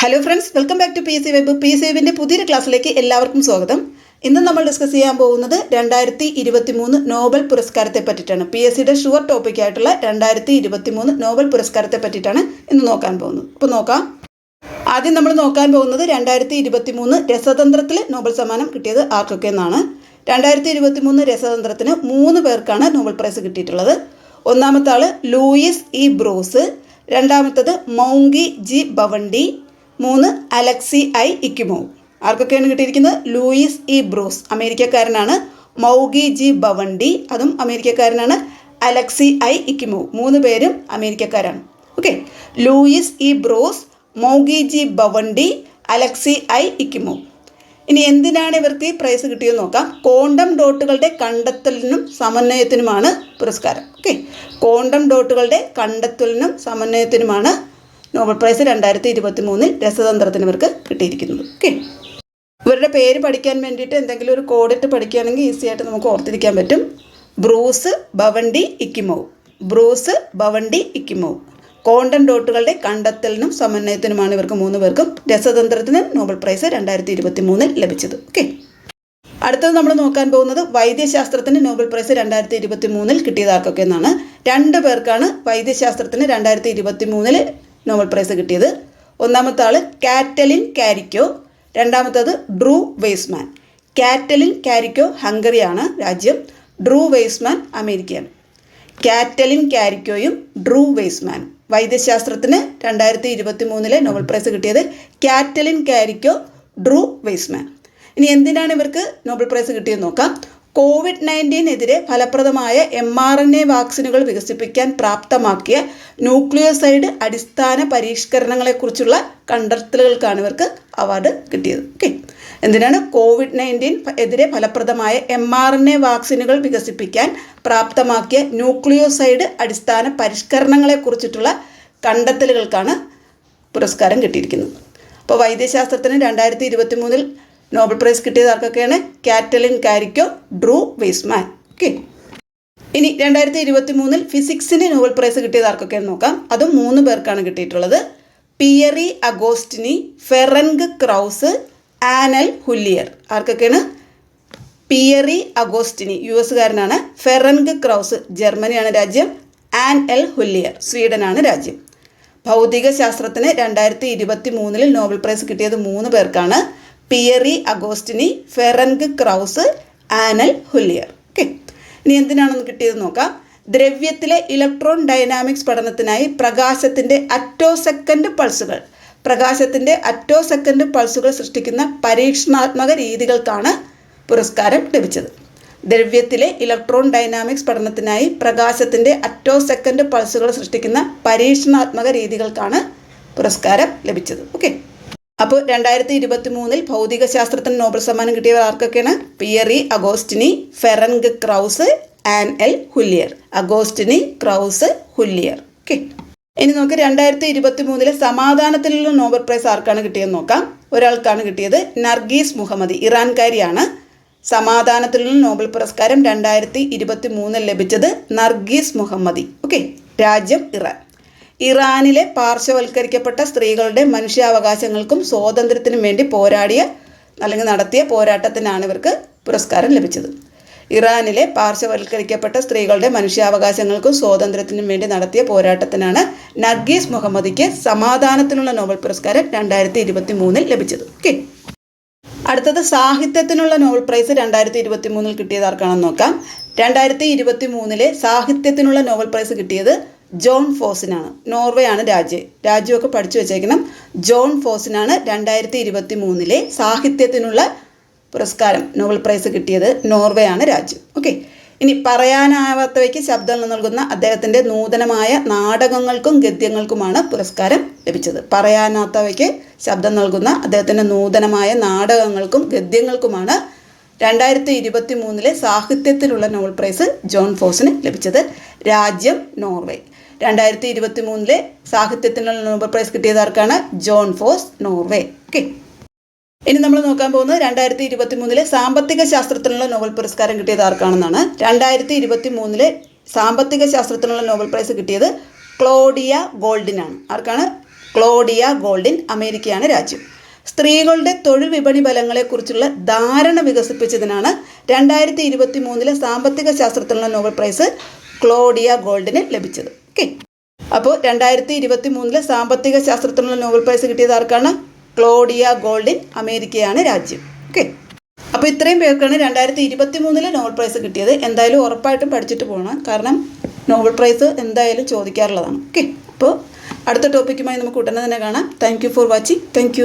Hello friends welcome back to P C web P C വെബിന്റെ പുതിയൊരു ക്ലാസ്സിലേക്ക് എല്ലാവർക്കും സ്വാഗതം. ഇന്ന് നമ്മൾ ഡിസ്കസ് ചെയ്യാൻ പോകുന്നത് രണ്ടായിരത്തി ഇരുപത്തി മൂന്ന് നോബൽ പുരസ്കാരത്തെ പറ്റിയിട്ടാണ്. പി എസ് സിയുടെ ഷുവർ ടോപ്പിക്കായിട്ടുള്ള രണ്ടായിരത്തി ഇരുപത്തി മൂന്ന് നോബൽ പുരസ്കാരത്തെ പറ്റിയിട്ടാണ് ഇന്ന് നോക്കാൻ പോകുന്നത്. അപ്പോൾ നോക്കാം. ആദ്യം നമ്മൾ നോക്കാൻ പോകുന്നത് രണ്ടായിരത്തി ഇരുപത്തി മൂന്ന് രസതന്ത്രത്തിൽ നോബൽ സമ്മാനം കിട്ടിയത് ആർക്കൊക്കെ എന്നാണ്. രണ്ടായിരത്തി ഇരുപത്തി മൂന്ന് രസതന്ത്രത്തിന് മൂന്ന് പേർക്കാണ് നോബൽ പ്രൈസ് കിട്ടിയിട്ടുള്ളത്. ഒന്നാമത്തെ ആൾ ലൂയിസ് ഇ ബ്രോസ്. രണ്ടാമത്തത് മൗങ്കി ജി ബവണ്ടി മൂന്ന് അലക്സി ഐ ഇക്കിമോ ആർക്കൊക്കെയാണ് കിട്ടിയിരിക്കുന്നത്? ലൂയിസ് ഇ ബ്രോസ് അമേരിക്കക്കാരനാണ്. മൗഗി ജി ബവണ്ടി അതും അമേരിക്കക്കാരനാണ്. അലക്സി ഐ ഇക്കിമോ മൂന്ന് പേരും അമേരിക്കക്കാരാണ്. Okay. Louis E Brus Moungi G Bawendi Alexei I Ekimov ഇനി എന്തിനാണ് ഇവർക്ക് ഈ പ്രൈസ് കിട്ടിയെന്ന് നോക്കാം. കോണ്ടം ഡോട്ടുകളുടെ കണ്ടെത്തലിനും സമന്വയത്തിനുമാണ് പുരസ്കാരം. ഓക്കെ. കോണ്ടം ഡോട്ടുകളുടെ കണ്ടെത്തലിനും സമന്വയത്തിനുമാണ് നോബൽ പ്രൈസ് രണ്ടായിരത്തി ഇരുപത്തി മൂന്നിൽ രസതന്ത്രത്തിന് ഇവർക്ക് കിട്ടിയിരിക്കുന്നത്. ഓക്കെ ഇവരുടെ പേര് പഠിക്കാൻ വേണ്ടിയിട്ട് എന്തെങ്കിലും ഒരു കോഡിട്ട് പഠിക്കുകയാണെങ്കിൽ ഈസി ആയിട്ട് നമുക്ക് ഓർത്തിരിക്കാൻ പറ്റും. ബ്രൂസ് ബവണ്ടി ഇക്കിമോ. ബ്രൂസ് ബവണ്ടി ഇക്കിമോ. കോണ്ടൻ ഡോട്ടുകളുടെ കണ്ടെത്തലിനും സമന്വയത്തിനുമാണ് ഇവർക്ക് മൂന്ന് പേർക്കും രസതന്ത്രത്തിന് നോബൽ പ്രൈസ് രണ്ടായിരത്തി ഇരുപത്തി മൂന്നിൽ ലഭിച്ചത്. ഓക്കെ അടുത്തത് നമ്മൾ നോക്കാൻ പോകുന്നത് വൈദ്യശാസ്ത്രത്തിന് നോബൽ പ്രൈസ് രണ്ടായിരത്തി ഇരുപത്തി മൂന്നിൽ കിട്ടിയതാക്കൊക്കെ എന്നാണ് രണ്ട് പേർക്കാണ് വൈദ്യശാസ്ത്രത്തിന് രണ്ടായിരത്തി ഇരുപത്തി മൂന്നിൽ നോബൽ പ്രൈസ് കിട്ടിയത്. ഒന്നാമത്തെ ആൾ കാറ്റലിൻ കാരിക്കോ. രണ്ടാമത്തത് ഡ്രൂ വെയ്സ്മാൻ. കാറ്റലിൻ കാരിക്കോ ഹംഗറിയാണ് രാജ്യം. ഡ്രൂ വെയ്സ്മാൻ അമേരിക്കയാണ്. കാറ്റലിൻ കാരിക്കോയും ഡ്രൂ വെയ്സ്മാൻ. വൈദ്യശാസ്ത്രത്തിന് രണ്ടായിരത്തി ഇരുപത്തി മൂന്നിലെ നോബൽ പ്രൈസ് കിട്ടിയത് കാറ്റലിൻ കാരിക്കോ ഡ്രൂ വെയ്സ്മാൻ. ഇനി എന്തിനാണ് ഇവർക്ക് നോബൽ പ്രൈസ് കിട്ടിയെന്ന് നോക്കാം. കോവിഡ് നയന്റീനെതിരെ ഫലപ്രദമായ എം ആർ എൻ എ വാക്സിനുകൾ വികസിപ്പിക്കാൻ പ്രാപ്തമാക്കിയ ന്യൂക്ലിയോസൈഡ് അടിസ്ഥാന പരിഷ്കരണങ്ങളെക്കുറിച്ചുള്ള കണ്ടെത്തലുകൾക്കാണ് ഇവർക്ക് അവാർഡ് കിട്ടിയത്. ഓക്കെ. എന്തിനാണ് കോവിഡ് നയന്റീൻ എതിരെ ഫലപ്രദമായ എം ആർ എൻ എ വാക്സിനുകൾ വികസിപ്പിക്കാൻ പ്രാപ്തമാക്കിയ ന്യൂക്ലിയോസൈഡ് അടിസ്ഥാന പരിഷ്കരണങ്ങളെക്കുറിച്ചിട്ടുള്ള കണ്ടെത്തലുകൾക്കാണ് പുരസ്കാരം കിട്ടിയിരിക്കുന്നത്. അപ്പോൾ വൈദ്യശാസ്ത്രത്തിന് രണ്ടായിരത്തി ഇരുപത്തി മൂന്നിൽ നോബൽ പ്രൈസ് കിട്ടിയത് ആർക്കൊക്കെയാണ്? Katalin Kariko Drew Weissman. Okay ഇനി രണ്ടായിരത്തി ഇരുപത്തി മൂന്നിൽ ഫിസിക്സിന് നോബൽ പ്രൈസ് കിട്ടിയത് ആർക്കൊക്കെയാണ് നോക്കാം. അതും മൂന്ന് പേർക്കാണ് കിട്ടിയിട്ടുള്ളത്. Pierre Agostini Ferenc Krausz Anne L'Huillier. ആർക്കൊക്കെയാണ്? പിയറി അഗോസ്റ്റിനി യു എസുകാരനാണ് ഫെറൻഗ് ക്രൗസ് ജർമ്മനിയാണ് രാജ്യം. ആൻ എൽ ഹുല്ലിയർ സ്വീഡനാണ് രാജ്യം. ഭൗതിക ശാസ്ത്രത്തിന് രണ്ടായിരത്തി ഇരുപത്തി മൂന്നിൽ നോബൽ പ്രൈസ് കിട്ടിയത് മൂന്ന് പേർക്കാണ്. Pierre Agostini Ferenc Krausz Anne L'Huillier. Okay ഇനി എന്തിനാണെന്ന് കിട്ടിയത് നോക്കാം. ദ്രവ്യത്തിലെ ഇലക്ട്രോൺ ഡൈനാമിക്സ് പഠനത്തിനായി പ്രകാശത്തിന്റെ അറ്റോ സെക്കൻഡ് പൾസുകൾ പ്രകാശത്തിന്റെ അറ്റോ സെക്കൻഡ് പൾസുകൾ സൃഷ്ടിക്കുന്ന പരീക്ഷണാത്മക രീതികൾക്കാണ് പുരസ്കാരം ലഭിച്ചത്. ദ്രവ്യത്തിലെ ഇലക്ട്രോൺ ഡൈനാമിക്സ് പഠനത്തിനായി പ്രകാശത്തിന്റെ അറ്റോ സെക്കൻഡ് പൾസുകൾ സൃഷ്ടിക്കുന്ന പരീക്ഷണാത്മക രീതികൾക്കാണ് പുരസ്കാരം ലഭിച്ചത്. ഓക്കെ അപ്പോൾ രണ്ടായിരത്തി ഇരുപത്തി മൂന്നിൽ ഭൗതിക ശാസ്ത്രത്തിന് നോബൽ സമ്മാനം കിട്ടിയവർ ആർക്കൊക്കെയാണ്? Pierre Agostini Ferenc Krausz Anne L'Huillier. Agostini Krausz L'Huillier. Okay ഇനി നമുക്ക് രണ്ടായിരത്തി ഇരുപത്തി മൂന്നിലെ സമാധാനത്തിലുള്ള നോബൽ പ്രൈസ് ആർക്കാണ് കിട്ടിയെന്ന് നോക്കാം. ഒരാൾക്കാണ് കിട്ടിയത് നർഗീസ് മുഹമ്മദി ഇറാൻകാരിയാണ്. സമാധാനത്തിലുള്ള നോബൽ പുരസ്കാരം രണ്ടായിരത്തി ഇരുപത്തി മൂന്നിൽ ലഭിച്ചത് നർഗീസ് മുഹമ്മദി. ഓക്കെ രാജ്യം ഇറാൻ. ഇറാനിലെ പാർശ്വവൽക്കരിക്കപ്പെട്ട സ്ത്രീകളുടെ മനുഷ്യാവകാശങ്ങൾക്കും സ്വാതന്ത്ര്യത്തിനും വേണ്ടി പോരാടിയ അല്ലെങ്കിൽ നടത്തിയ പോരാട്ടത്തിനാണ് ഇവർക്ക് പുരസ്കാരം ലഭിച്ചത്. ഇറാനിലെ പാർശ്വവൽക്കരിക്കപ്പെട്ട സ്ത്രീകളുടെ മനുഷ്യാവകാശങ്ങൾക്കും സ്വാതന്ത്ര്യത്തിനും വേണ്ടി നടത്തിയ പോരാട്ടത്തിനാണ് നർഗീസ് മുഹമ്മദിക്ക് സമാധാനത്തിനുള്ള നോബൽ പുരസ്കാരം രണ്ടായിരത്തി ഇരുപത്തി മൂന്നിൽ ലഭിച്ചത്. ഓക്കെ അടുത്തത് സാഹിത്യത്തിനുള്ള നോബൽ പ്രൈസ് രണ്ടായിരത്തി ഇരുപത്തി മൂന്നിൽ കിട്ടിയത് നോക്കാം. രണ്ടായിരത്തി ഇരുപത്തി മൂന്നിലെ സാഹിത്യത്തിനുള്ള നോബൽ പ്രൈസ് കിട്ടിയത് ജോൺ ഫോസിനാണ്. നോർവേ ആണ് രാജ്യം. രാജ്യമൊക്കെ പഠിച്ചു വെച്ചേക്കണം. ജോൺ ഫോസിനാണ് രണ്ടായിരത്തി ഇരുപത്തി മൂന്നിലെ സാഹിത്യത്തിനുള്ള പുരസ്കാരം നോബൽ പ്രൈസ് കിട്ടിയത്. നോർവേ ആണ് രാജ്യം. ഓക്കെ. ഇനി പറയാനാവാത്തവയ്ക്ക് ശബ്ദങ്ങൾ നൽകുന്ന അദ്ദേഹത്തിന്റെ നൂതനമായ നാടകങ്ങൾക്കും ഗദ്യങ്ങൾക്കുമാണ് പുരസ്കാരം ലഭിച്ചത്. പറയാനാത്തവയ്ക്ക് ശബ്ദം നൽകുന്ന അദ്ദേഹത്തിന്റെ നൂതനമായ നാടകങ്ങൾക്കും ഗദ്യങ്ങൾക്കുമാണ് രണ്ടായിരത്തി ഇരുപത്തി മൂന്നിലെ സാഹിത്യത്തിലുള്ള നോബൽ പ്രൈസ് ജോൺ ഫോസിന് ലഭിച്ചത്. രാജ്യം നോർവേ. രണ്ടായിരത്തി ഇരുപത്തി മൂന്നിലെ സാഹിത്യത്തിനുള്ള നോബൽ പ്രൈസ് കിട്ടിയത് ആർക്കാണ്? John Fosse Norway. ഓക്കെ ഇനി നമ്മൾ നോക്കാൻ പോകുന്നത് രണ്ടായിരത്തി ഇരുപത്തി മൂന്നിലെ സാമ്പത്തിക ശാസ്ത്രത്തിനുള്ള നോബൽ പുരസ്കാരം കിട്ടിയത് ആർക്കാണെന്നാണ്. രണ്ടായിരത്തി ഇരുപത്തി മൂന്നിലെ സാമ്പത്തിക ശാസ്ത്രത്തിനുള്ള നോബൽ പ്രൈസ് കിട്ടിയത് ക്ലോഡിയ ഗോൾഡിനാണ്. ആർക്കാണ്? ക്ലോഡിയ ഗോൾഡിൻ അമേരിക്കയാണ് രാജ്യം. സ്ത്രീകളുടെ തൊഴിൽ വിപണി ഫലങ്ങളെക്കുറിച്ചുള്ള ധാരണ വികസിപ്പിച്ചതിനാണ് രണ്ടായിരത്തി ഇരുപത്തി മൂന്നിലെ സാമ്പത്തിക ശാസ്ത്രത്തിനുള്ള നോബൽ പ്രൈസ് ക്ലോഡിയ ഗോൾഡിന് ലഭിച്ചത്. ഓക്കെ. അപ്പോൾ രണ്ടായിരത്തി ഇരുപത്തി മൂന്നിലെ സാമ്പത്തിക ശാസ്ത്രത്തിനുള്ള നോബൽ പ്രൈസ് കിട്ടിയത് ആർക്കാണ്? ക്ലോഡിയ ഗോൾഡിൻ അമേരിക്കയാണ് രാജ്യം. ഓക്കെ. അപ്പോൾ ഇത്രയും പേർക്കാണ് രണ്ടായിരത്തി ഇരുപത്തി മൂന്നിലെ നോബൽ പ്രൈസ് കിട്ടിയത്. എന്തായാലും ഉറപ്പായിട്ടും പഠിച്ചിട്ട് പോകണം കാരണം നോബൽ പ്രൈസ് എന്തായാലും ചോദിക്കാറുള്ളതാണ്. ഓക്കെ. അപ്പോൾ അടുത്ത ടോപ്പിക്കുമായി നമുക്ക് ഉടനെ തന്നെ കാണാം. Thank for watching. താങ്ക്